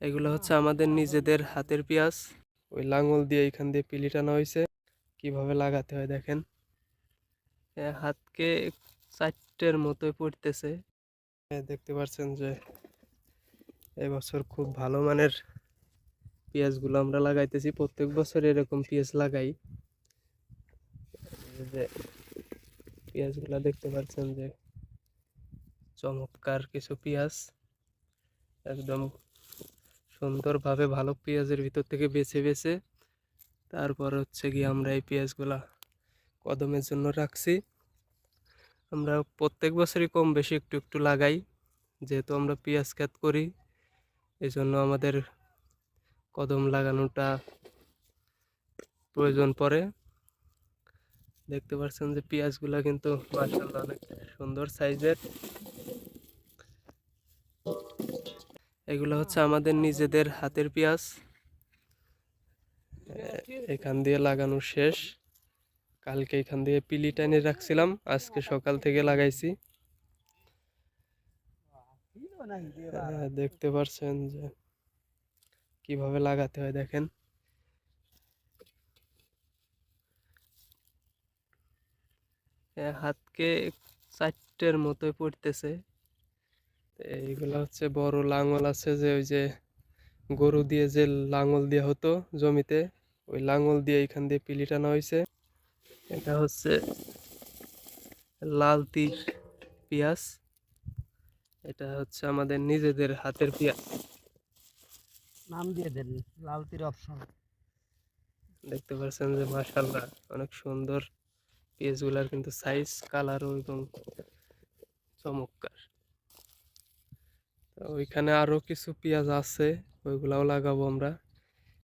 এগুলো হচ্ছে আমাদের নিজেদের হাতের পেঁয়াজ। ওই লাঙল দিয়ে এখান দিয়ে পিলি টানা হয়েছে। কীভাবে লাগাতে হয় দেখেন। হাতকে চারটের মতোই পড়তেছে। দেখতে পাচ্ছেন যে এবছর খুব ভালো মানের পেঁয়াজগুলো আমরা লাগাইতেছি। প্রত্যেক বছর এরকম পেঁয়াজ লাগাই। যে পেঁয়াজগুলো দেখতে পাচ্ছেন যে চমৎকার কিছু পেঁয়াজ। একদম সুন্দরভাবে ভালো পেঁয়াজের ভিতর থেকে বেছে বেছে তারপর হচ্ছে গিয়ে আমরা এই পেঁয়াজগুলা কদমের জন্য রাখছি। আমরা প্রত্যেক বছরই কম বেশি একটু একটু লাগাই, যেহেতু আমরা পেঁয়াজ ক্ষেত করি এই জন্য আমাদের কদম লাগানোটা প্রয়োজন পড়ে। দেখতে পাচ্ছেন যে পেঁয়াজগুলা কিন্তু মার্শাল্লাহ অনেক সুন্দর সাইজের। এগুলো হচ্ছে আমাদের নিজেদের হাতের পেঁয়াজ। এখান দিয়ে লাগানো শেষ। কালকে এখান দিয়ে পিলি টানে রাখছিলাম আজকে সকাল থেকে লাগাইছি। হ্যাঁ, দেখতে পাচ্ছেন যে কীভাবে লাগাতে হয় দেখেন। হাতকে চারটের মতোই পড়তেছে। এইগুলো হচ্ছে বড় লাঙল আছে যে ওই যে গরু দিয়ে যে লাঙল দেওয়া হতো জমিতে ওই লাঙল দিয়ে এখান দিয়ে পিলি টানা হয়েছে। এটা হচ্ছে লাল তীর পেঁয়াজ। এটা হচ্ছে আমাদের নিজেদের হাতের পেঁয়াজ। নাম দিয়ে দেন লাল তীর অপশন। দেখতে পাচ্ছেন যে মাশাল্লাহ অনেক সুন্দর পেঁয়াজগুলার কিন্তু সাইজ কালারও এবং চমৎকার তো ওইখানে আরও কিছু পেঁয়াজ আছে ওইগুলাও লাগাবো আমরা।